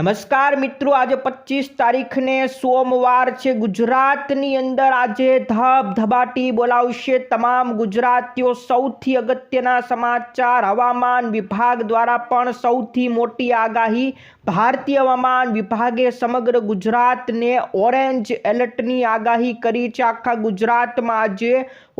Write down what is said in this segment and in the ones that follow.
નમસ્કાર મિત્રો, આજે પચીસ તારીખને સોમવાર છે. ગુજરાતની અંદર આજે ધબધબાટી બોલાવશે તમામ ગુજરાતીઓ. સૌથી અગત્યના સમાચાર હવામાન વિભાગ દ્વારા પણ સૌથી મોટી આગાહી ભારતીય હવામાન વિભાગે સમગ્ર ગુજરાતને ઓરેન્જ એલર્ટની આગાહી કરી છે. આખા ગુજરાતમાં આજે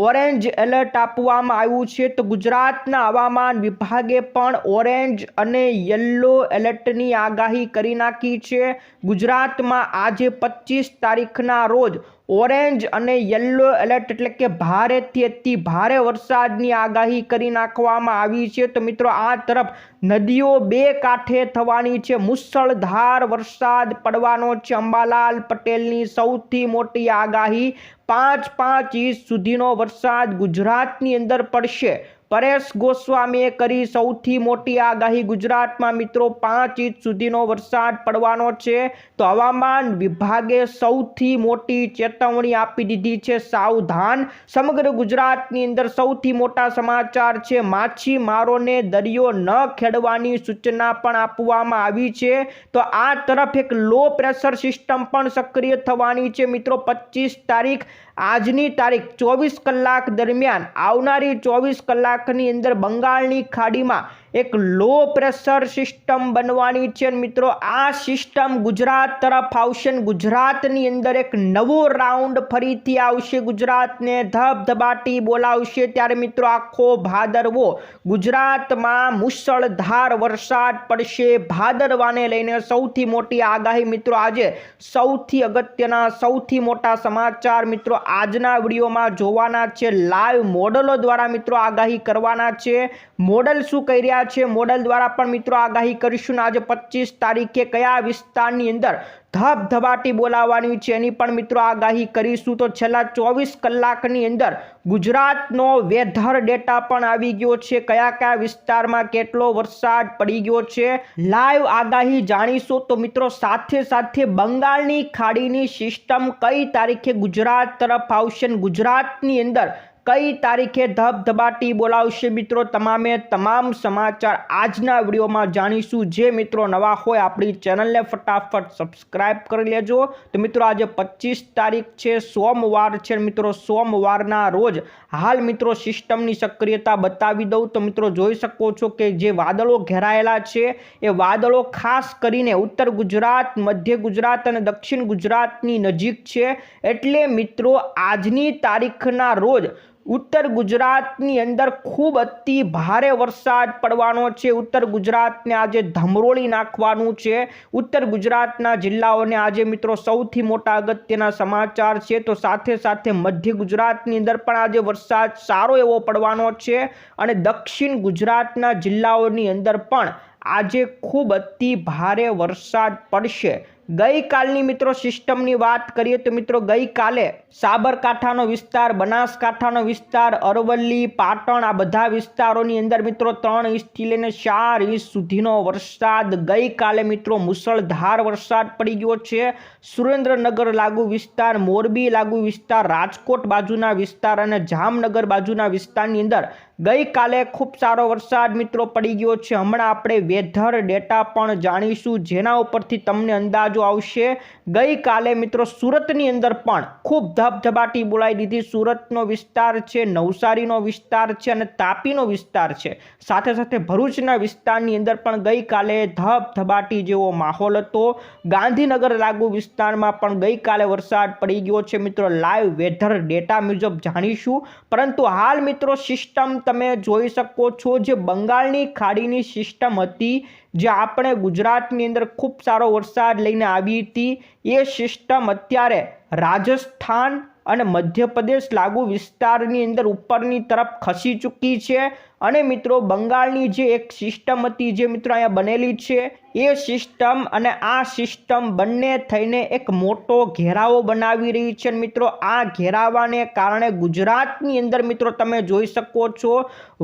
ઓરેન્જ એલર્ટ આપવામાં આવ્યું છે. તો ગુજરાતના હવામાન વિભાગે પણ ઓરેન્જ અને યલો એલર્ટની આગાહી કરી નાખી છે. ગુજરાતમાં આજે પચીસ તારીખના રોજ ઓરેન્જ અને યલો એલર્ટ એટલે કે ભારેથી અતિ ભારે વરસાદની આગાહી કરી નાખવામાં આવી છે. તો મિત્રો, આ તરફ નદીઓ બે કાંઠે થવાની છે. મુસળધાર વરસાદ પડવાનો છે. અંબાલાલ પટેલની સૌથી મોટી આગાહી પાંચ પાંચ ઇંચ સુધીનો વરસાદ ગુજરાતની અંદર પડશે. પરેશ ગોસ્વામીએ કરી સૌથી મોટી આગાહી. ગુજરાતમાં મિત્રો પાંચ ઇંચ સુધીનો વરસાદ પડવાનો છે. તો હવામાન વિભાગે સૌથી મોટી ચેતવણી આપી દીધી છે સાવધાન. સમગ્ર ગુજરાતની અંદર સૌથી મોટા સમાચાર છે માછીમારોને દરિયો ન ખેડવાની સૂચના પણ આપવામાં આવી છે. તો આ તરફ એક લો પ્રેશર સિસ્ટમ પણ સક્રિય થવાની છે. મિત્રો પચીસ તારીખ આજની તારીખ ચોવીસ કલાક દરમિયાન આવનારી ચોવીસ કલાકની અંદર બંગાળની ખાડીમાં એક લો પ્રેશર સિસ્ટમ બનવાની છે મિત્રો, આ સિસ્ટમ ગુજરાત તરફ આવશે ગુજરાતની અંદર એક નવો રાઉન્ડ ફરીથી આવશે. ગુજરાતને ધબધબાટી બોલાવશે. ત્યારે મિત્રો, આખો ભાદરવો ગુજરાતમાં મુશળધાર વરસાદ પડશે. ભાદરવાને લઈને સૌથી મોટી આગાહી મિત્રો, આજે સૌથી અગત્યના, સૌથી મોટા સમાચાર મિત્રો, આજના વિડીયોમાં જોવાના છે. લાઈવ મોડલો દ્વારા મિત્રો આગાહી કરવાના છે. મોડલ શું કહી રહ્યા છે, મોડલ દ્વારા પણ મિત્રો આગાહી કરીશું આજે પચીસ તારીખે કયા વિસ્તારની અંદર ધબધબાટી બોલાવવાની છે એની પણ મિત્રો આગાહી કરીશું. તો છેલ્લા ચોવીસ કલાકની અંદર ગુજરાતનો વેધર ડેટા પણ આવી ગયો છે. કયા કયા વિસ્તારમાં કેટલો વરસાદ પડી ગયો છે, લાઈવ આગાહી જાણીશું. તો મિત્રો સાથે સાથે બંગાળની ખાડીની સિસ્ટમ કઈ તારીખે ગુજરાત તરફ આવશે ગુજરાતની અંદર કઈ તારીખે ધબધબાટી બોલાવશે મિત્રો? તમામે તમામ સમાચાર આજના વિડીયોમાં જાણીશું. જે મિત્રો નવા હોય આપણી ચેનલને ફટાફટ સબસ્ક્રાઇબ કરી લેજો. તો મિત્રો, આજે પચીસ તારીખ છે, સોમવાર છે. મિત્રો, સોમવારના રોજ હાલ મિત્રો સિસ્ટમની સક્રિયતા બતાવી દઉં. તો મિત્રો, જોઈ શકો છો કે જે વાદળો ઘેરાયેલા છે, એ વાદળો ખાસ કરીને ઉત્તર ગુજરાત, મધ્ય ગુજરાત અને દક્ષિણ ગુજરાતની નજીક છે. એટલે મિત્રો, આજની તારીખના રોજ ઉત્તર ગુજરાતની અંદર ખૂબ અતિ ભારે વરસાદ પડવાનો છે. ઉત્તર ગુજરાતને આજે ધમરોળી નાખવાનું છે. ઉત્તર ગુજરાતના જિલ્લાઓને આજે મિત્રો સૌથી મોટા અગત્યના સમાચાર છે. તો સાથે સાથે મધ્ય ગુજરાતની અંદર પણ આજે વરસાદ સારો એવો પડવાનો છે અને દક્ષિણ ગુજરાતના જિલ્લાઓની અંદર પણ આજે ખૂબ અતિ ભારે વરસાદ પડશે. ગઈકાલની મિત્રો સિસ્ટમની વાત કરીએ તો મિત્રો ગઈકાલે સાબરકાંઠાનો વિસ્તાર, બનાસકાંઠાનો વિસ્તાર, અરવલ્લી, પાટણ આ બધા વિસ્તારોની અંદર મિત્રો ત્રણ ઇંચથી લઈને ચાર ઇંચ સુધીનો વરસાદ. ગઈકાલે મિત્રો મુસળધાર વરસાદ પડી ગયો છે. સુરેન્દ્રનગર લાગુ વિસ્તાર, મોરબી લાગુ વિસ્તાર, રાજકોટ બાજુના વિસ્તાર અને જામનગર બાજુના વિસ્તારની અંદર ગઈકાલે ખૂબ સારો વરસાદ મિત્રો પડી ગયો છે. હમણાં આપણે વેધર ડેટા પણ જાણીશું જેના ઉપરથી તમને અંદાજો આવશે. ગઈકાલે મિત્રો સુરતની અંદર પણ ખૂબ ધબધબાટી બોલાવી દીધી. સુરતનો વિસ્તાર છે, નવસારીનો વિસ્તાર છે અને તાપીનો વિસ્તાર છે. સાથે સાથે ભરૂચના વિસ્તારની અંદર પણ ગઈકાલે ધબધબાટી જેવો માહોલ હતો. ગાંધીનગર લાગુ વિસ્તારમાં પણ ગઈકાલે વરસાદ પડી ગયો છે. મિત્રો લાઈવ વેધર ડેટા મુજબ જાણીશું. પરંતુ હાલ મિત્રો સિસ્ટમ તમે જોઈ શકો છો જે બંગાળની ખાડીની સિસ્ટમ હતી, જે આપણે ગુજરાતની અંદર ખૂબ સારો વરસાદ લઈને આવી હતી. એ સિસ્ટમ અત્યારે રાજસ્થાન અને મધ્યપ્રદેશ લાગુ વિસ્તારની અંદર ઉપરની તરફ ખસી ચૂકી છે. અને મિત્રો, બંગાળની જે એક સિસ્ટમ હતી જે મિત્રો અહીંયા બનેલી છે, એ સિસ્ટમ અને આ સિસ્ટમ બંને થઈને એક મોટો ઘેરાવો બનાવી રહી છે. મિત્રો, આ ઘેરાવાને કારણે ગુજરાતની અંદર મિત્રો તમે જોઈ શકો છો,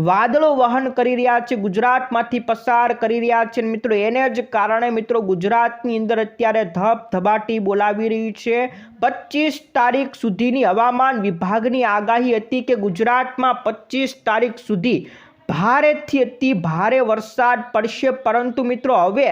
વાદળો વહન કરી રહ્યા છે, ગુજરાતમાંથી પસાર કરી રહ્યા છે. મિત્રો, એને જ કારણે મિત્રો ગુજરાતની અંદર અત્યારે ધબધબાટી બોલાવી રહી છે. પચીસ તારીખ સુધીની હવામાન વિભાગની આગાહી હતી કે ગુજરાતમાં પચીસ તારીખ સુધી ભારેથી અતિ ભારે વરસાદ પડશે. પરંતુ મિત્રો, હવે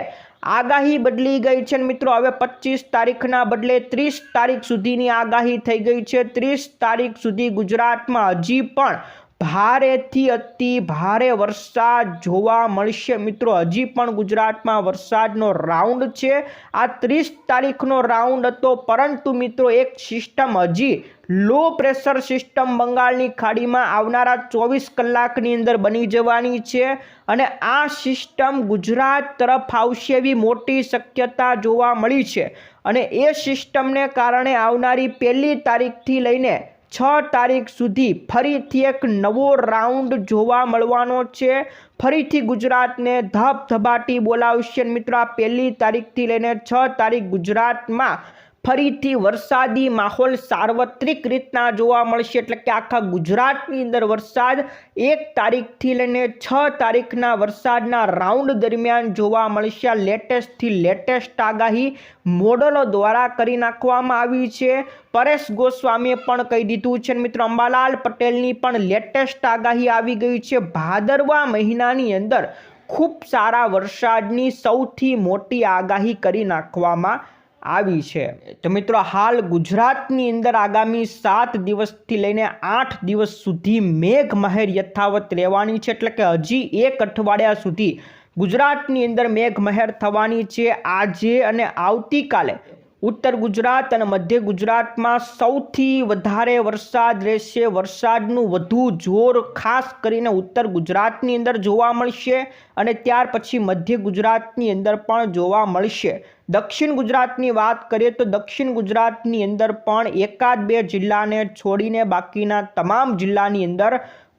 આગાહી બદલી ગઈ છે મિત્રો, હવે પચીસ તારીખના બદલે ત્રીસ તારીખ સુધીની આગાહી થઈ ગઈ છે. ત્રીસ તારીખ સુધી ગુજરાતમાં હજી પણ ભારેથી અતિ ભારે વરસાદ જોવા મળશે. મિત્રો, હજી પણ ગુજરાતમાં વરસાદનો રાઉન્ડ છે. આ ત્રીસ તારીખનો રાઉન્ડ હતો, પરંતુ મિત્રો, એક સિસ્ટમ હજી લો પ્રેશર સિસ્ટમ બંગાળની ખાડીમાં આવનારા ચોવીસ કલાકની અંદર બની જવાની છે અને આ સિસ્ટમ ગુજરાત તરફ આવશે એવી મોટી શક્યતા જોવા મળી છે. અને એ સિસ્ટમને કારણે આવનારી પહેલી તારીખથી લઈને છ તારીખ સુધી ફરીથી એક નવો રાઉન્ડ જોવા મળવાનો છે. ફરીથી ગુજરાતને ધબધબાટી બોલાવશે. મિત્રો આ પહેલી તારીખથી લઈને છ તારીખ ગુજરાતમાં ફરીથી વરસાદી માહોલ સાર્વત્રિક રીતના જોવા મળશે એટલે કે આખા ગુજરાતની અંદર વરસાદ એક તારીખથી લઈને છ તારીખના વરસાદના રાઉન્ડ દરમિયાન જોવા મળશે. લેટેસ્ટથી લેટેસ્ટ આગાહી મોડલો દ્વારા કરી નાખવામાં આવી છે. પરેશ ગોસ્વામીએ પણ કહી દીધું છે. મિત્રો, અંબાલાલ પટેલની પણ લેટેસ્ટ આગાહી આવી ગઈ છે. ભાદરવા મહિનાની અંદર ખૂબ સારા વરસાદની સૌથી મોટી આગાહી કરી નાખવામાં આવી છે. તો મિત્રો, હાલ ગુજરાતની અંદર આગામી સાત દિવસથી લઈને આઠ દિવસ સુધી મેઘ મહેર યથાવત રહેવાની છે. એટલે કે હજી એક અઠવાડિયા સુધી ગુજરાતની અંદર મેઘ મહેર થવાની છે. આજે અને આવતીકાલે ઉત્તર ગુજરાત અને મધ્ય ગુજરાતમાં સૌથી વધારે વરસાદ રહેશે. વરસાદનું વધુ જોર ખાસ કરીને ઉત્તર ગુજરાતની અંદર જોવા મળશે અને ત્યાર પછી મધ્ય ગુજરાતની અંદર પણ જોવા મળશે. દક્ષિણ ગુજરાતની વાત કરીએ તો દક્ષિણ ગુજરાતની અંદર પણ એકાદ બે જિલ્લાને છોડીને બાકીના તમામ જિલ્લાની અંદર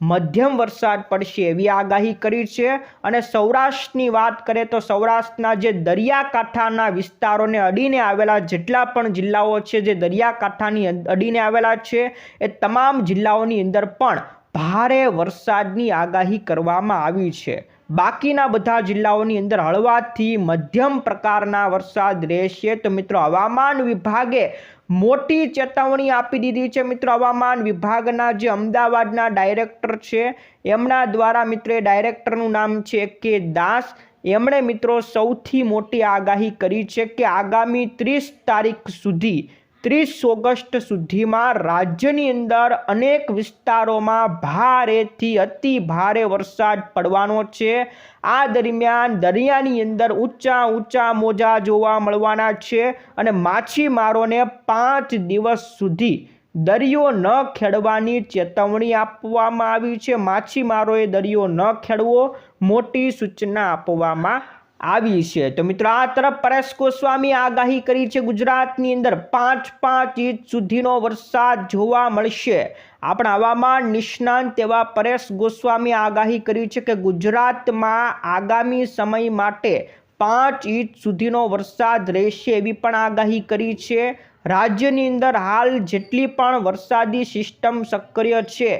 મધ્યમ વરસાદ પડશે એવી આગાહી કરી છે. અને સૌરાષ્ટ્રની વાત કરીએ તો સૌરાષ્ટ્રના જે દરિયાકાંઠાના વિસ્તારોને અડીને આવેલા જેટલા પણ જિલ્લાઓ છે, જે દરિયાકાંઠાની અડીને આવેલા છે, એ તમામ જિલ્લાઓની અંદર પણ ભારે વરસાદની આગાહી કરવામાં આવી છે. બાકીના બધા જિલ્લાઓની અંદર હળવાથી મધ્યમ પ્રકારના વરસાદ રહેશે. તો મિત્રો હવામાન વિભાગે મોટી ચેતવણી આપી દીધી છે મિત્રો હવામાન વિભાગના જે અમદાવાદના ડાયરેક્ટર છે, એમના દ્વારા મિત્રો ડાયરેક્ટરનું નામ છે કે દાસ. એમણે મિત્રો સૌથી મોટી આગાહી કરી છે કે આગામી ત્રીસ તારીખ સુધી ત્રીસ ઓગસ્ટ સુધીમાં રાજ્યની અંદર અનેક વિસ્તારોમાં ભારેથી અતિ ભારે વરસાદ પડવાનો છે. આ દરમિયાન દરિયાની અંદર ઊંચા ઊંચા મોજા જોવા મળવાના છે અને માછીમારોને પાંચ દિવસ સુધી દરિયો ન ખેડવાની ચેતવણી આપવામાં આવી છે. માછીમારોએ દરિયો ન ખેડવો મોટી સૂચના આપવામાં આવી છે. તો મિત્રો, આ તરફ પરેશ ગોસ્વામી આગાહી કરી છે ગુજરાતની અંદર પાંચ પાંચ ઇંચ સુધીનો વરસાદ જોવા મળશે. આપણા હવામાન નિષ્ણાંત એવા પરેશ ગોસ્વામી આગાહી કરી છે કે ગુજરાતમાં આગામી સમય માટે પાંચ ઇંચ સુધીનો વરસાદ રહેશે એવી પણ આગાહી કરી છે. રાજ્યની અંદર હાલ જેટલી પણ વરસાદી સિસ્ટમ સક્રિય છે,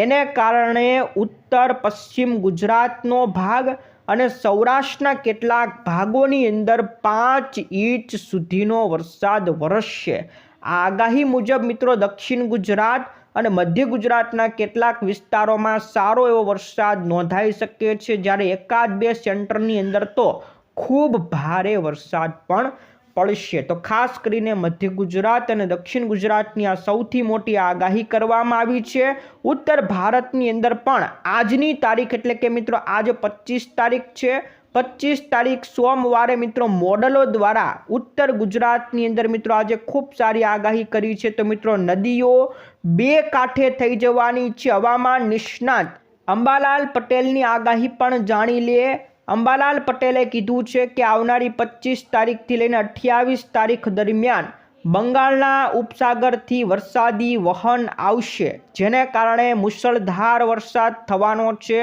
એને કારણે ઉત્તર પશ્ચિમ ગુજરાતનો ભાગ અને સૌરાષ્ટ્રના કેટલાક ભાગોની અંદર પાંચ ઇંચ સુધીનો વરસાદ વરસશે. આ આગાહી મુજબ, મિત્રો, દક્ષિણ ગુજરાત અને મધ્ય ગુજરાતના કેટલાક વિસ્તારોમાં સારો એવો વરસાદ નોંધાઈ શકે છે. જ્યારે એકાદ બે સેન્ટરની અંદર તો ખૂબ ભારે વરસાદ પણ પડશે. તો ખાસ કરીને મધ્ય ગુજરાત અને દક્ષિણ ગુજરાતની આ સૌથી મોટી આગાહી કરવામાં આવી છે. ઉત્તર ભારતની અંદર પણ આજની તારીખ એટલે કે મિત્રો આજે પચીસ તારીખ છે. પચીસ તારીખ સોમવારે મિત્રો મોડલો દ્વારા ઉત્તર ગુજરાતની અંદર મિત્રો આજે ખૂબ સારી આગાહી કરી છે. તો મિત્રો નદીઓ બે કાંઠે થઈ જવાની છે. હવામાન નિષ્ણાત અંબાલાલ પટેલની આગાહી પણ જાણી લે. અંબાલાલ પટેલે કીધું છે કે આવનારી પચીસ તારીખથી લઈને અઠ્યાવીસ તારીખ દરમિયાન બંગાળના ઉપસાગરથી વરસાદી વહન આવશે, જેને કારણે મુશળધાર વરસાદ થવાનો છે.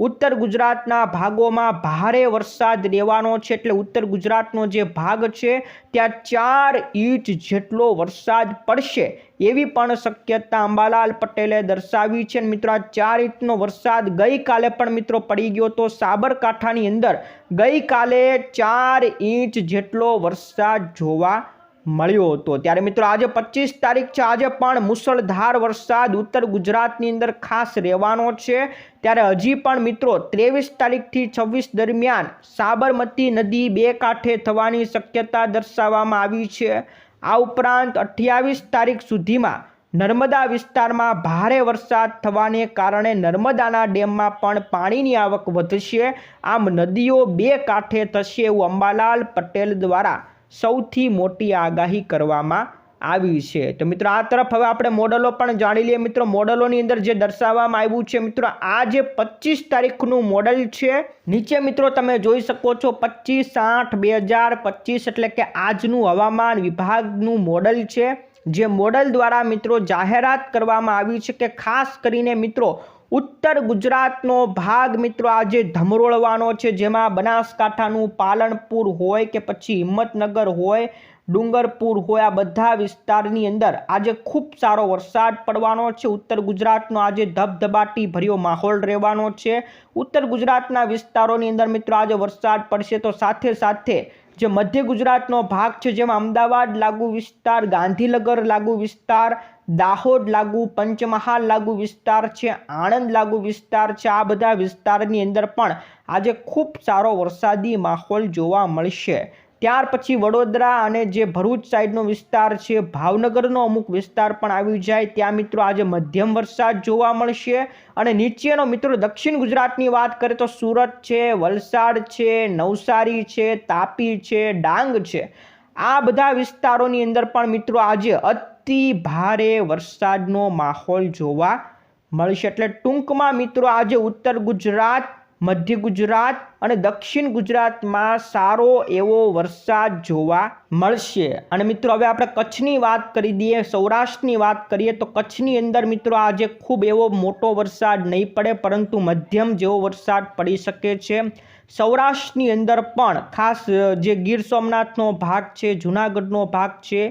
ઉત્તર ગુજરાતના ભાગોમાં ભારે વરસાદ રહેવાનો છે એટલે ઉત્તર ગુજરાતનો જે ભાગ છે, ત્યાં ચાર ઇંચ જેટલો વરસાદ પડશે એવી પણ શક્યતા અંબાલાલ પટેલે દર્શાવી છે. મિત્રો, આ ચાર ઇંચનો વરસાદ ગઈકાલે પણ મિત્રો પડી ગયો તો સાબરકાંઠાની અંદર ગઈકાલે ચાર ઇંચ જેટલો વરસાદ જોવા મળ્યો હતો. ત્યારે મિત્રો આજે પચીસ તારીખ છે. આજે પણ મુસળધાર વરસાદ ઉત્તર ગુજરાતની અંદર ખાસ રહેવાનો છે. ત્યારે હજી પણ મિત્રો ત્રેવીસ તારીખથી છવ્વીસ દરમિયાન સાબરમતી નદી બે કાંઠે થવાની શક્યતા દર્શાવવામાં આવી છે. આ ઉપરાંત અઠ્યાવીસ તારીખ સુધીમાં નર્મદા વિસ્તારમાં ભારે વરસાદ થવાને કારણે નર્મદાના ડેમમાં પણ પાણીની આવક વધશે. આમ નદીઓ બે કાંઠે થશે એવું અંબાલાલ પટેલ દ્વારા સૌથી મોટી આગાહી કરવામાં આવી છે. તો મિત્રો, આ તરફ હવે આપણે મોડલો પણ જાણી લઈએ. મિત્રો, મોડલોની અંદર જે દર્શાવવામાં આવ્યું છે, મિત્રો, આ જે પચીસ તારીખનું મોડલ છે, નીચે મિત્રો તમે જોઈ શકો છો, પચીસ આઠ બે હજાર પચીસ એટલે કે આજનું હવામાન વિભાગનું મોડલ છે. જે મોડલ દ્વારા મિત્રો જાહેરાત કરવામાં આવી છે કે ખાસ કરીને મિત્રો ઉત્તર ગુજરાતનો ભાગ મિત્રો આજે ધમરોળવાનો છે, જેમાં બનાસકાંઠાનું પાલનપુર હોય કે પછી હિંમતનગર હોય, ડુંગરપુર હોય, આ બધા વિસ્તારની અંદર આજે ખૂબ સારો વરસાદ પડવાનો છે. ઉત્તર ગુજરાતનો આજે ધબધબાટી ભર્યો માહોલ રહેવાનો છે. ઉત્તર ગુજરાતના વિસ્તારોની અંદર મિત્રો આજે વરસાદ પડશે તો સાથે સાથે જે મધ્ય ગુજરાતનો ભાગ છે, જેમાં અમદાવાદ લાગુ વિસ્તાર, ગાંધીનગર લાગુ વિસ્તાર દાહોદ લાગુ, પંચમહાલ લાગુ વિસ્તાર છે, આણંદ લાગુ વિસ્તાર છે. આ બધા વિસ્તારની અંદર પણ આજે ખૂબ સારો વરસાદી માહોલ જોવા મળશે. ત્યાર પછી વડોદરા અને જે ભરૂચ સાઈડનો વિસ્તાર છે, ભાવનગરનો અમુક વિસ્તાર પણ આવી જાય. ત્યાં મિત્રો આજે મધ્યમ વરસાદ જોવા મળશે. અને નીચેનો મિત્રો દક્ષિણ ગુજરાતની વાત કરીએ તો સુરત છે, વલસાડ છે, નવસારી છે, તાપી છે, ડાંગ છે. આ બધા વિસ્તારોની અંદર પણ મિત્રો આજે અતિ ભારે વરસાદનો માહોલ જોવા મળશે. એટલે ટૂંકમાં મિત્રો આજે ઉત્તર ગુજરાત, મધ્ય ગુજરાત અને દક્ષિણ ગુજરાતમાં સારો એવો વરસાદ જોવા મળશે. અને મિત્રો હવે આપણે કચ્છની વાત કરી દઈએ, સૌરાષ્ટ્રની વાત કરીએ તો કચ્છની અંદર મિત્રો આજે ખૂબ એવો મોટો વરસાદ નહીં પડે, પરંતુ મધ્યમ જેવો વરસાદ પડી શકે છે. સૌરાષ્ટ્રની અંદર પણ ખાસ જે ગીર સોમનાથનો ભાગ છે, જૂનાગઢનો ભાગ છે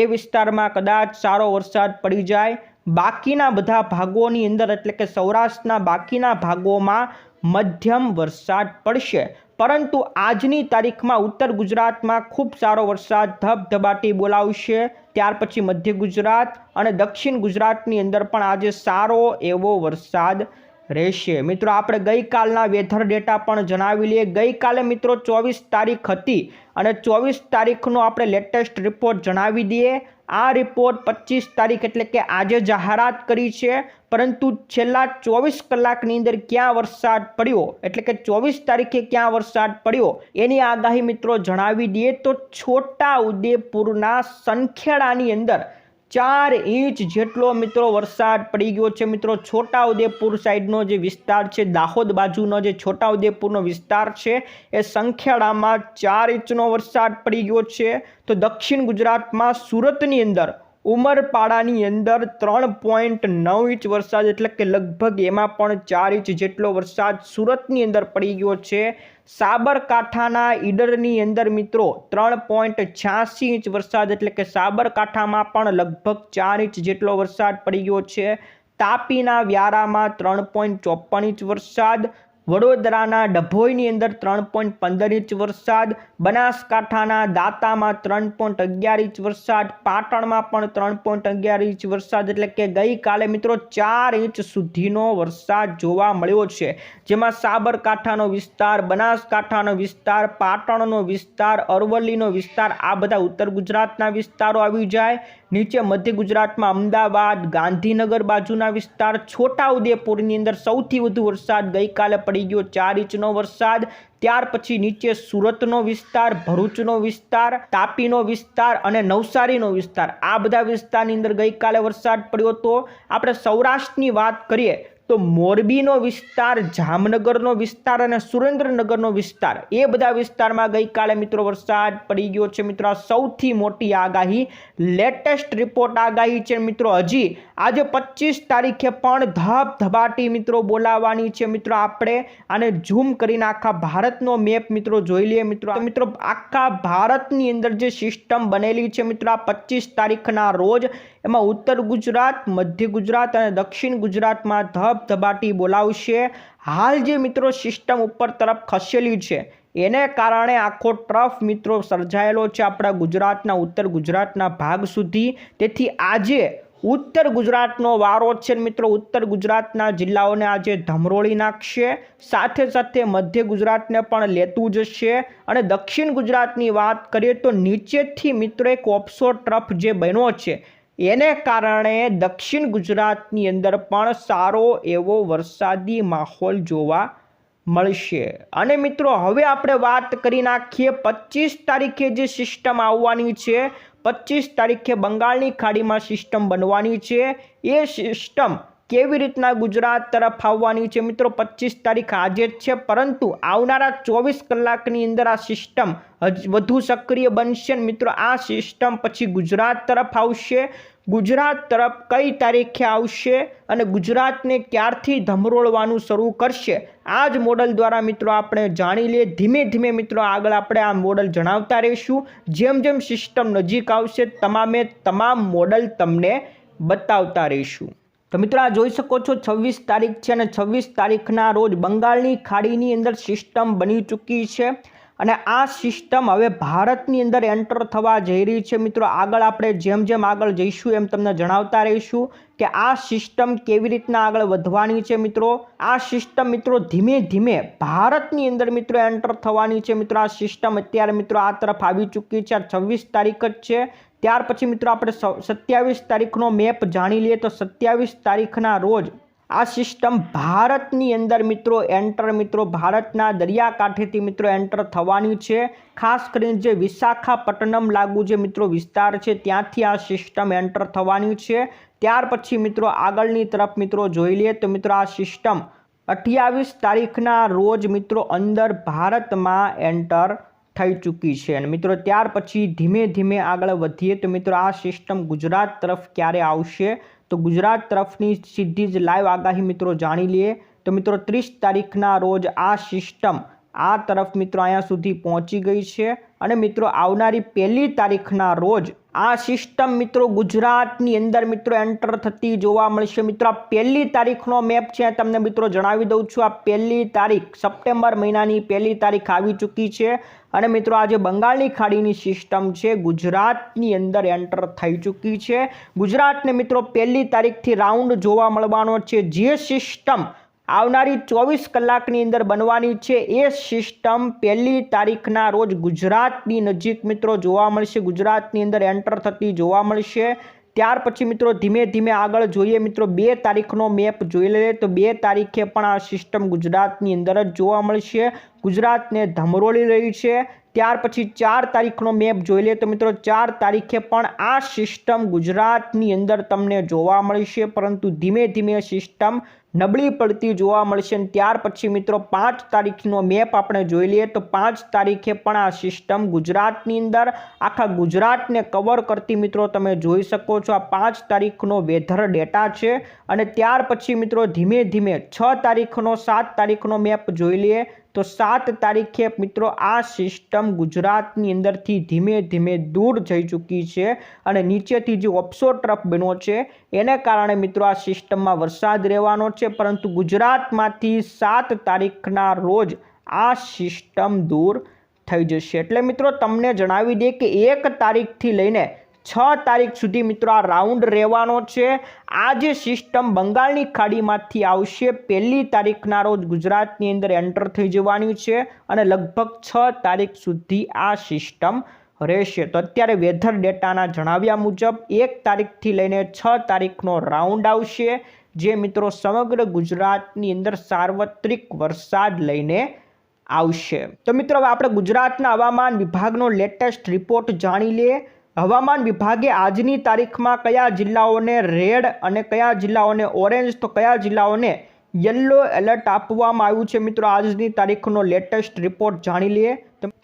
એ વિસ્તારમાં કદાચ સારો વરસાદ પડી જાય. બાકીના બધા ભાગોની અંદર એટલે કે સૌરાષ્ટ્રના બાકીના ભાગોમાં મધ્યમ વરસાદ પડશે. પરંતુ આજની તારીખમાં ઉત્તર ગુજરાતમાં ખૂબ સારો વરસાદ ધબધબાટી બોલાવશે. ત્યાર પછી મધ્ય ગુજરાત અને દક્ષિણ ગુજરાતની અંદર પણ આજે સારો એવો વરસાદ રહેશે મિત્રો, આપણે ગઈકાલના વેધર ડેટા પણ જણાવી લઈએ. ગઈકાલે મિત્રો ચોવીસ તારીખ હતી અને ચોવીસ તારીખનો આપણે લેટેસ્ટ રિપોર્ટ જણાવી દઈએ. આ રિપોર્ટ પચીસ તારીખ એટલે કે આજે જાહેરાત કરી છે. પરંતુ છેલ્લા ચોવીસ કલાકની અંદર ક્યાં વરસાદ પડ્યો? એટલે કે ચોવીસ તારીખે ક્યાં વરસાદ પડ્યો? એની આગાહી મિત્રો જણાવી દઈએ તો છોટા ઉદેપુરના સંખેડાની અંદર ચાર ઇંચ જેટલો મિત્રો વરસાદ પડી ગયો છે. મિત્રો, છોટાઉદેપુર સાઈડનો જે વિસ્તાર છે, દાહોદ બાજુનો જે છોટાઉદેપુરનો વિસ્તાર છે, એ સંખેડામાં ચાર ઇંચનો વરસાદ પડી ગયો છે. તો દક્ષિણ ગુજરાતમાં સુરતની અંદર, ઉમરપાડાની અંદર ત્રણ પોઈન્ટ નવ ઇંચ વરસાદ, એટલે કે લગભગ એમાં પણ ચાર ઇંચ જેટલો વરસાદ સુરતની અંદર પડી ગયો છે. સાબરકાંઠાના ઈડરની અંદર મિત્રો ત્રણ પોઈન્ટ છ્યાસી ઇંચ વરસાદ એટલે કે સાબરકાંઠામાં પણ લગભગ ચાર ઇંચ જેટલો વરસાદ પડી ગયો છે. તાપીના વ્યારામાં ત્રણ પોઈન્ટ ચોપન ઇંચ વરસાદ વડોદરાના ડભોઈની અંદર ત્રણ પોઈન્ટ પંદર ઇંચ વરસાદ, બનાસકાંઠાના દાતામાં ત્રણ પોઈન્ટ અગિયાર ઇંચ વરસાદ, પાટણમાં પણ ત્રણ પોઈન્ટ અગિયાર ઇંચ વરસાદ એટલે કે ગઈકાલે મિત્રો ચાર ઇંચ સુધીનો વરસાદ જોવા મળ્યો છે. જેમાં સાબરકાંઠાનો વિસ્તાર, બનાસકાંઠાનો વિસ્તાર, પાટણનો વિસ્તાર, અરવલ્લીનો વિસ્તાર, આ બધા ઉત્તર ગુજરાતના વિસ્તારો આવી જાય. નીચે મધ્ય ગુજરાતમાં અમદાવાદ, ગાંધીનગર બાજુના વિસ્તાર, છોટાઉદેપુરની અંદર સૌથી વધુ વરસાદ ગઈકાલે પડી ગયો ચાર ઇંચનો વરસાદ. ત્યાર પછી નીચે સુરતનો વિસ્તાર, ભરૂચનો વિસ્તાર, તાપીનો વિસ્તાર અને નવસારીનો વિસ્તાર. આ બધા વિસ્તારની અંદર ગઈકાલે વરસાદ પડ્યો હતો. આપણે સૌરાષ્ટ્રની વાત કરીએ તો મોરબીનો વિસ્તાર, જામનગરનો વિસ્તાર અને સુરેન્દ્રનગરનો વિસ્તાર, એ બધા વિસ્તારમાં ગઈકાલે મિત્રો વરસાદ પડી ગયો છે. મિત્રો, આ સૌથી મોટી આગાહી, લેટેસ્ટ રિપોર્ટ આગાહી છે મિત્રો. હજી આજે પચીસ તારીખે પણ ધબધબાટી મિત્રો બોલાવવાની છે મિત્રો આપણે આને ઝૂમ કરીને આખા ભારતનો મેપ મિત્રો જોઈ લઈએ મિત્રો. મિત્રો, આખા ભારતની અંદર જે સિસ્ટમ બનેલી છે મિત્રો, આ પચીસ તારીખના રોજ એમાં ઉત્તર ગુજરાત, મધ્ય ગુજરાત અને દક્ષિણ ગુજરાતમાં ધબધબાટી બોલાવશે. હાલ જે મિત્રો સિસ્ટમ ઉપર તરફ ખસેલી છે, એને કારણે આખો ટ્રફ મિત્રો સર્જાયેલો છે આપણા ગુજરાતના, ઉત્તર ગુજરાતના ભાગ સુધી. તેથી આજે ઉત્તર ગુજરાતનો વારો છે મિત્રો. ઉત્તર ગુજરાતના જિલ્લાઓને આજે ધમરોળી નાખશે. સાથે સાથે મધ્ય ગુજરાતને પણ લેતું જશે. અને દક્ષિણ ગુજરાતની વાત કરીએ તો નીચેથી મિત્રો એક ઓપ્સો ટ્રફ જે બન્યો છે એને કારણે દક્ષિણ ગુજરાતની અંદર પણ સારો એવો વરસાદી માહોલ જોવા મળશે. અને મિત્રો, હવે આપણે વાત કરી નાખીએ પચીસ તારીખે જે સિસ્ટમ આવવાની છે. પચીસ તારીખે બંગાળની ખાડીમાં સિસ્ટમ બનવાની છે. એ સિસ્ટમ કેવી રીતના ગુજરાત તરફ આવવાની છે? મિત્રો, પચીસ તારીખ આજે જ છે, પરંતુ આવનારા ચોવીસ કલાકની અંદર આ સિસ્ટમ વધુ સક્રિય બનશે. મિત્રો, આ સિસ્ટમ પછી ગુજરાત તરફ આવશે. ગુજરાત તરફ કઈ તારીખે આવશે અને ગુજરાતને ક્યારથી ધમરોળવાનું શરૂ કરશે? આ જ મોડલ દ્વારા મિત્રો આપણે જાણી લઈએ. ધીમે ધીમે મિત્રો આગળ આપણે આ મોડલ જણાવતા રહીશું. જેમ જેમ સિસ્ટમ નજીક આવશે, તમામે તમામ મોડલ તમને બતાવતા રહીશું. તો મિત્રો આ જોઈ શકો છો છવ્વીસ તારીખ છે અને છવ્વીસ તારીખના રોજ બંગાળની ખાડીની અંદર સિસ્ટમ બની ચૂકી છે. અને આ સિસ્ટમ હવે ભારતની અંદર એન્ટર થવા જઈ રહી છે. મિત્રો, આગળ આપણે જેમ જેમ આગળ જઈશું એમ તમને જણાવતા રહીશું કે આ સિસ્ટમ કેવી રીતના આગળ વધવાની છે મિત્રો? આ સિસ્ટમ મિત્રો ધીમે ધીમે ભારતની અંદર મિત્રો એન્ટર થવાની છે. મિત્રો, આ સિસ્ટમ અત્યારે મિત્રો આ તરફ આવી ચૂકી છે. આ છવ્વીસ તારીખ જ છે. ત્યાર પછી મિત્રો આપણે સત્યાવીસ તારીખનો મેપ જાણી લઈએ તો સત્યાવીસ તારીખના રોજ આ સિસ્ટમ ભારતની અંદર મિત્રો એન્ટર મિત્રો ભારતના દરિયાકાંઠેથી મિત્રો એન્ટર થવાની છે. ખાસ કરીને જે વિશાખાપટ્ટનમ લાગુ જે મિત્રો વિસ્તાર છે, ત્યાંથી આ સિસ્ટમ એન્ટર થવાની છે. ત્યાર પછી મિત્રો આગળની તરફ મિત્રો જોઈ લઈએ તો મિત્રો આ સિસ્ટમ અઠ્યાવીસ તારીખના રોજ મિત્રો અંદર ભારતમાં એન્ટર થઈ ચૂકી છે. અને મિત્રો ત્યાર પછી ધીમે ધીમે આગળ વધીએ તો મિત્રો આ સિસ્ટમ ગુજરાત તરફ ક્યારે આવશે? તો ગુજરાત તરફની સીધી જ લાઈવ આગાહી મિત્રો જાણી લઈએ તો મિત્રો ત્રીસ તારીખના રોજ આ સિસ્ટમ આ તરફ મિત્રો અહીંયા સુધી પહોંચી ગઈ છે. અને મિત્રો, આવનારી પહેલી તારીખના રોજ આ સિસ્ટમ મિત્રો ગુજરાતની અંદર મિત્રો એન્ટર થતી જોવા મળશે. મિત્રો, આ પહેલી તારીખનો મેપ છે તમને મિત્રો જણાવી દઉં છું. આ પહેલી તારીખ, સપ્ટેમ્બર મહિનાની પહેલી તારીખ આવી ચૂકી છે અને મિત્રો આજે બંગાળની ખાડીની સિસ્ટમ છે, ગુજરાતની અંદર એન્ટર થઈ ચૂકી છે. ગુજરાતને મિત્રો, પહેલી તારીખથી રાઉન્ડ જોવા મળવાનો છે. જે સિસ્ટમ આવનારી ચોવીસ કલાકની અંદર બનવાની છે એ સિસ્ટમ. પહેલી તારીખના રોજ ગુજરાતની નજીક મિત્રો જોવા મળશે. ગુજરાતની અંદર એન્ટર થતી જોવા મળશે. ત્યાર પછી મિત્રો ધીમે ધીમે આગળ જોઈએ મિત્રો. બે તારીખનો મેપ જોઈ લઈએ તો બે તારીખે પણ આ સિસ્ટમ ગુજરાતની અંદર જ જોવા મળશે. ગુજરાતને ધમરોળી રહી છે. ત્યાર પછી ચાર તારીખનો મેપ જોઈ લઈએ તો મિત્રો ચાર તારીખે પણ આ સિસ્ટમ ગુજરાતની અંદર તમને જોવા મળશે. પરંતુ ધીમે ધીમે સિસ્ટમ નબળી પડતી જોવા મળશે અને ત્યાર પછી મિત્રો પાંચ તારીખનો મેપ આપણે જોઈ લઈએ તો પાંચ તારીખે પણ આ સિસ્ટમ ગુજરાતની અંદર આખા ગુજરાતને કવર કરતી મિત્રો તમે જોઈ શકો છો. આ પાંચ તારીખનો વેધર ડેટા છે અને ત્યાર પછી મિત્રો ધીમે ધીમે છ તારીખનો, સાત તારીખનો મેપ જોઈ લઈએ તો સાત તારીખે મિત્રો આ સિસ્ટમ ગુજરાતની અંદરથી ધીમે ધીમે દૂર જઈ ચૂકી છે અને નીચેથી જે ઓપ્સો ટ્રફ બન્યો છે, એને કારણે મિત્રો આ સિસ્ટમમાં વરસાદ રહેવાનો છે. પરંતુ ગુજરાતમાંથી સાત તારીખના રોજ આ સિસ્ટમ દૂર થઈ જશે. એટલે મિત્રો તમને જણાવી દે કે એક તારીખથી લઈને છ તારીખ સુધી મિત્રો આ રાઉન્ડ રહેવાનો છે. આ જે સિસ્ટમ બંગાળની ખાડીમાંથી આવશે, પહેલી તારીખના રોજ ગુજરાતની અંદર એન્ટર થઈ જવાની છે અને લગભગ છ તારીખ સુધી આ સિસ્ટમ રહેશે. તો અત્યારે વેધર ડેટાના જણાવ્યા મુજબ એક તારીખથી લઈને છ તારીખનો રાઉન્ડ આવશે, જે મિત્રો સમગ્ર ગુજરાતની અંદર સાર્વત્રિક વરસાદ લઈને આવશે. તો મિત્રો આપણે ગુજરાતના હવામાન વિભાગનો લેટેસ્ટ રિપોર્ટ જાણી લઈએ. હવામાન વિભાગે આજની તારીખમાં કયા જિલ્લાઓને રેડ અને કયા જિલ્લાઓને ઓરેન્જ, તો કયા જિલ્લાઓને યલો એલર્ટ આપવામાં આવ્યું છે મિત્રો? આજની તારીખનો લેટેસ્ટ રિપોર્ટ જાણી લઈએ.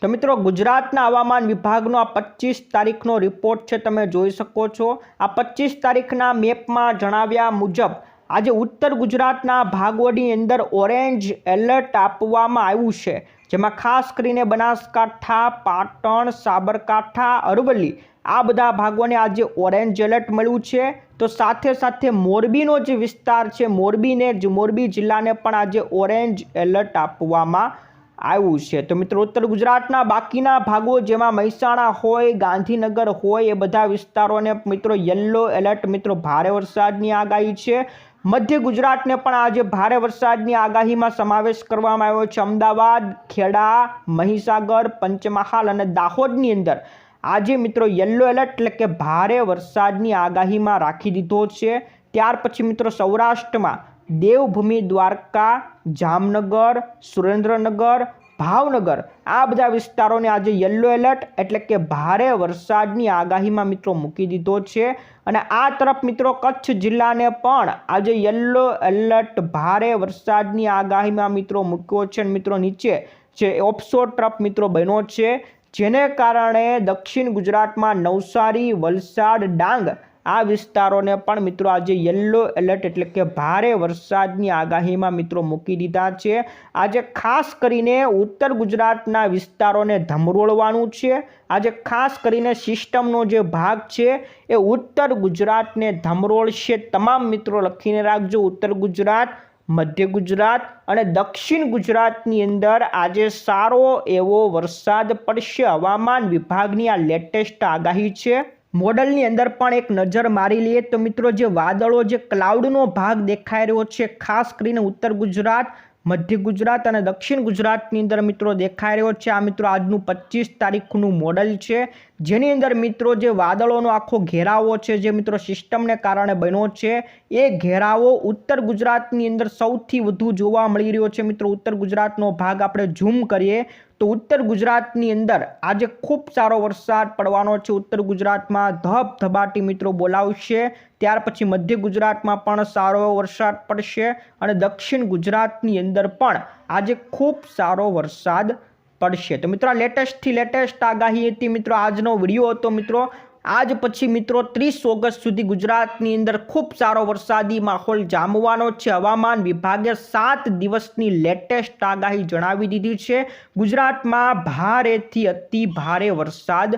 તો મિત્રો, ગુજરાતના હવામાન વિભાગનો આ પચીસ તારીખનો રિપોર્ટ છે, તમે જોઈ શકો છો. આ પચીસ તારીખના મેપમાં જણાવ્યા મુજબ, આજે ઉત્તર ગુજરાતના ભાગોની અંદર ઓરેન્જ એલર્ટ આપવામાં આવ્યું છે. જેમાં ખાસ કરીને બનાસકાંઠા, પાટણ, સાબરકાંઠા, અરવલ્લી આ બધા ભાગોને આજે ઓરેન્જ એલર્ટ મળ્યું છે. તો સાથે સાથે મોરબીનો જે વિસ્તાર છે, મોરબીને જ, મોરબી જિલ્લાને પણ આજે ઓરેન્જ એલર્ટ આપવામાં આવ્યું છે. તો મિત્રો, ઉત્તર ગુજરાતના બાકીના ભાગો જેમાં મહેસાણા હોય, ગાંધીનગર હોય, એ બધા વિસ્તારોને મિત્રો યલો એલર્ટ, મિત્રો ભારે વરસાદની આગાહી છે. મધ્ય ગુજરાતને પણ આજે ભારે વરસાદની આગાહીમાં સમાવેશ કરવામાં આવ્યો છે. અમદાવાદ, ખેડા, મહીસાગર, પંચમહાલ અને દાહોદની અંદર આજે મિત્રો યલો એલર્ટ એટલે કે ભારે વરસાદની આગાહીમાં રાખી દીધો છે. ત્યાર પછી મિત્રો સૌરાષ્ટ્રમાં દેવભૂમિ, દ્વારકા, જામનગર, સુરેન્દ્રનગર, ભાવનગર આ બધા વિસ્તારોને આજે યલો એલર્ટ એટલે કે ભારે વરસાદની આગાહીમાં મિત્રો મૂકી દીધો છે. અને આ તરફ મિત્રો કચ્છ જિલ્લાને પણ આજે યલો એલર્ટ ભારે વરસાદની આગાહીમાં મિત્રો મૂક્યો છે મિત્રો નીચે જે ઓપ્સો ટ્રપ મિત્રો બન્યો છે. જેને કારણે દક્ષિણ ગુજરાતમાં નવસારી, વલસાડ, ડાંગ આ વિસ્તારોને પણ મિત્રો આજે યલો એલર્ટ એટલે કે ભારે વરસાદની આગાહીમાં મિત્રો મૂકી દીધા છે. આજે ખાસ કરીને ઉત્તર ગુજરાતના વિસ્તારોને ધમરોળવાનું છે. આજે ખાસ કરીને સિસ્ટમનો જે ભાગ છે એ ઉત્તર ગુજરાતને ધમરોળશે. તમામ મિત્રો લખીને રાખજો ઉત્તર ગુજરાત. મધ્ય ગુજરાત અને દક્ષિણ ગુજરાતની અંદર આજે સારો એવો વરસાદ પડશે. હવામાન વિભાગની આ લેટેસ્ટ આગાહી છે. મોડલની અંદર પણ એક નજર મારી લઈએ તો મિત્રો જે વાદળો, જે ક્લાઉડનો ભાગ દેખાઈ રહ્યો છે, ખાસ કરીને ઉત્તર ગુજરાત મધ્ય ગુજરાત અને દક્ષિણ ગુજરાતની અંદર મિત્રો દેખાઈ રહ્યો છે. આ મિત્રો આજનું પચીસ તારીખનું મોડલ છે. જેની અંદર મિત્રો જે વાદળોનો આખો ઘેરાવો છે, જે મિત્રો સિસ્ટમને કારણે બન્યો છે, એ ઘેરાવો ઉત્તર ગુજરાતની અંદર સૌથી વધુ જોવા મળી રહ્યો છે. મિત્રો ઉત્તર ગુજરાતનો ભાગ આપણે ઝૂમ કરીએ તો ઉત્તર ગુજરાતની અંદર આજે ખૂબ સારો વરસાદ પડવાનો છે. ઉત્તર ગુજરાતમાં ધબધબાટી મિત્રો બોલાવશે. ત્યાર પછી મધ્ય ગુજરાતમાં પણ સારો વરસાદ પડશે અને દક્ષિણ ગુજરાતની અંદર પણ આજે ખૂબ સારો વરસાદ પડશે. તો મિત્રો લેટેસ્ટથી લેટેસ્ટ આગાહી હતી. મિત્રો આજનો વીડિયો હતો મિત્રો. આજ પછી મિત્રો ત્રીસ ઓગસ્ટ સુધી ગુજરાતની અંદર ખૂબ સારો વરસાદી માહોલ જામવાનો છે. હવામાન વિભાગે સાત દિવસની લેટેસ્ટ આગાહી જણાવી દીધી છે. ગુજરાતમાં ભારેથી અતિ ભારે વરસાદ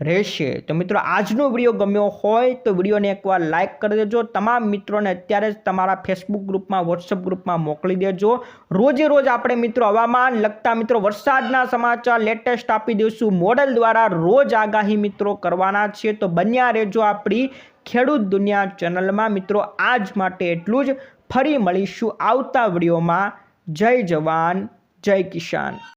રહેશે. તો મિત્રો, આજનો વીડિયો ગમ્યો હોય તો વિડીયોને એકવાર લાઇક કરી દેજો. તમામ મિત્રોને અત્યારે જ તમારા ફેસબુક ગ્રુપમાં વોટ્સઅપ ગ્રુપમાં મોકલી દેજો. રોજે રોજ આપણે મિત્રો હવામાન લગતા મિત્રો વરસાદના સમાચાર લેટેસ્ટ આપી દઈશું. મોડલ દ્વારા રોજ આગાહી મિત્રો કરવાના છે. તો બન્યા રહેજો આપણી ખેડૂત દુનિયા ચેનલમાં. મિત્રો, આજ માટે એટલું જ. ફરી મળીશું આવતા વિડીયોમાં. જય જવાન, જય કિસાન.